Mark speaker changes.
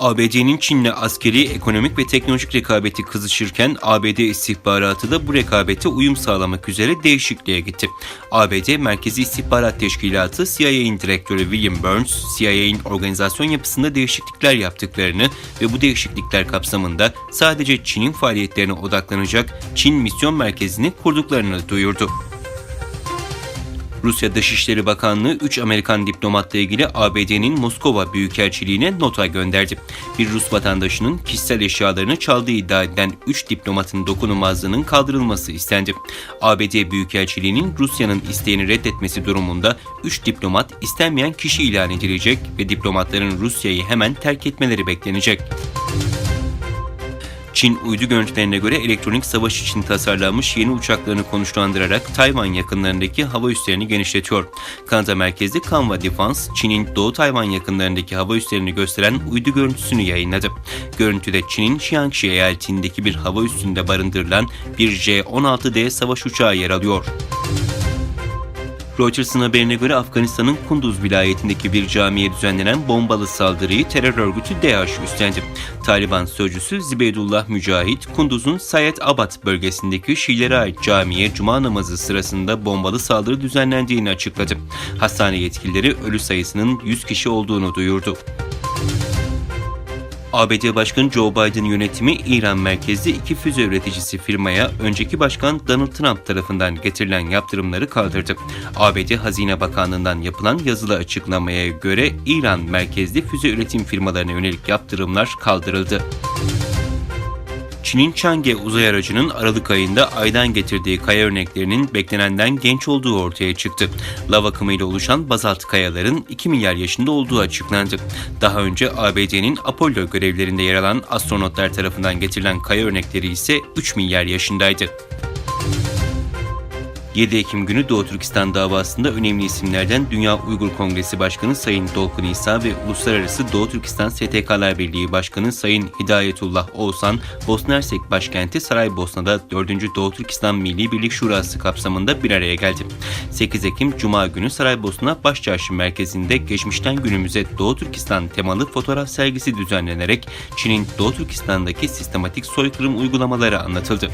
Speaker 1: ABD'nin Çin'le askeri, ekonomik ve teknolojik rekabeti kızışırken ABD istihbaratı da bu rekabete uyum sağlamak üzere değişikliğe gitti. ABD Merkezi İstihbarat Teşkilatı CIA'in direktörü William Burns, CIA'in organizasyon yapısında değişiklikler yaptıklarını ve bu değişiklikler kapsamında sadece Çin'in faaliyetlerine odaklanacak Çin Misyon Merkezi'ni kurduklarını duyurdu. Rusya Dışişleri Bakanlığı 3 Amerikan diplomatla ilgili ABD'nin Moskova Büyükelçiliğine nota gönderdi. Bir Rus vatandaşının kişisel eşyalarını çaldığı iddia edilen 3 diplomatın dokunulmazlığının kaldırılması istendi. ABD Büyükelçiliğinin Rusya'nın isteğini reddetmesi durumunda 3 diplomat istenmeyen kişi ilan edilecek ve diplomatların Rusya'yı hemen terk etmeleri beklenecek. Çin uydu görüntülerine göre elektronik savaş için tasarlanmış yeni uçaklarını konuşlandırarak Tayvan yakınlarındaki hava üslerini genişletiyor. Kanada merkezli Kanva Defense, Çin'in Doğu Tayvan yakınlarındaki hava üslerini gösteren uydu görüntüsünü yayınladı. Görüntüde Çin'in Jiangxi eyaletindeki bir hava üssünde barındırılan bir J-16D savaş uçağı yer alıyor. Reuters'ın haberine göre Afganistan'ın Kunduz vilayetindeki bir camiye düzenlenen bombalı saldırıyı terör örgütü DAEŞ üstlendi. Taliban sözcüsü Zibeydullah Mücahit, Kunduz'un Sayed Abad bölgesindeki Şiilere ait camiye cuma namazı sırasında bombalı saldırı düzenlendiğini açıkladı. Hastane yetkilileri ölü sayısının 100 kişi olduğunu duyurdu. ABD Başkanı Joe Biden yönetimi İran merkezli iki füze üreticisi firmaya önceki başkan Donald Trump tarafından getirilen yaptırımları kaldırdı. ABD Hazine Bakanlığı'ndan yapılan yazılı açıklamaya göre İran merkezli füze üretim firmalarına yönelik yaptırımlar kaldırıldı. Çin'in Chang'e uzay aracının Aralık ayında aydan getirdiği kaya örneklerinin beklenenden genç olduğu ortaya çıktı. Lav akımıyla oluşan bazalt kayaların 2 milyar yaşında olduğu açıklandı. Daha önce ABD'nin Apollo görevlerinde yer alan astronotlar tarafından getirilen kaya örnekleri ise 3 milyar yaşındaydı. 7 Ekim günü Doğu Türkistan davasında önemli isimlerden Dünya Uygur Kongresi Başkanı Sayın Dolkun İsa ve Uluslararası Doğu Türkistan STK'lar Birliği Başkanı Sayın Hidayetullah Oğuzhan, Bosna Hersek başkenti Saraybosna'da 4. Doğu Türkistan Milli Birlik Şurası kapsamında bir araya geldi. 8 Ekim Cuma günü Saraybosna Başçarşı merkezinde geçmişten günümüze Doğu Türkistan temalı fotoğraf sergisi düzenlenerek Çin'in Doğu Türkistan'daki sistematik soykırım uygulamaları anlatıldı.